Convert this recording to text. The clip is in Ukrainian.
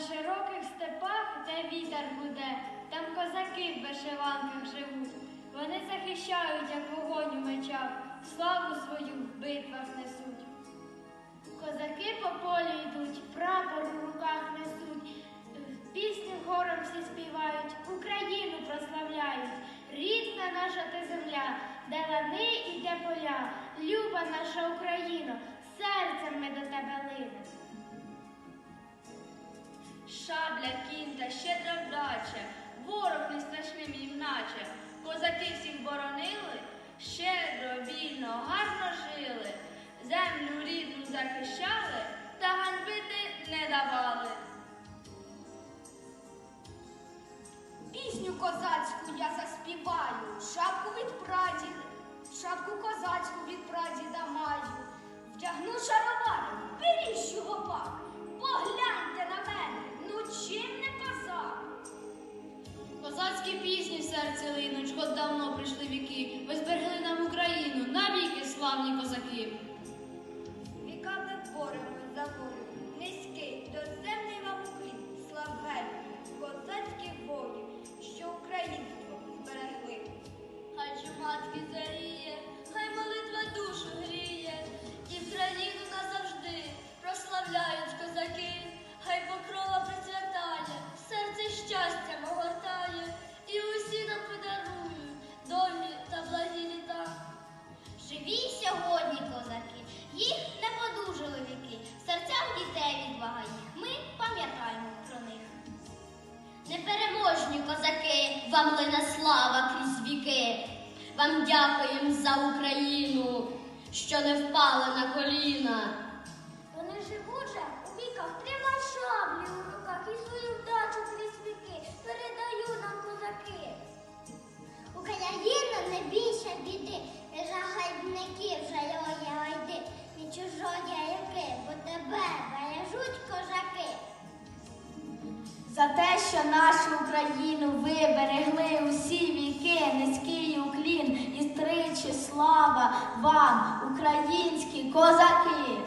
широких степах, де вітер гуде, там козаки в вишиванках живуть. Вони захищають, як вогонь у мечах, славу свою в битвах несуть. Козаки по полю йдуть, прапор у руках несуть, пісню хором всі співають, Україну прославляють. Рідна наша ти земля, де лани і де поля, люба наша Україно, вільно, гарно жили, землю рідну захищали та ганьбити не давали. Пісню козацьку я заспіваю, шапку від прадіда, шапку козацьку від прадіда маю. Вдягну шаровари, беріщу гопак. Погляньте на мене, ну чим не козак? Козацькі пісні в серці линуть, хоч давно прийшли віки. Ви зберегли Barney was a game. Вам лине слава крізь віки. Вам дякуємо за Україну, що не впали на коліна. Вони живуть же у віках, тримай шаблі у руках і свою вдачу крізь віки передаю нам козаки. Україна не більше біди, не жагайбників жалює гайди, не чужої яки, бо тебе бережуть козаки. За те, що нашу Україну виберегли усі віки, низький уклін і стричі слава вам, українські козаки.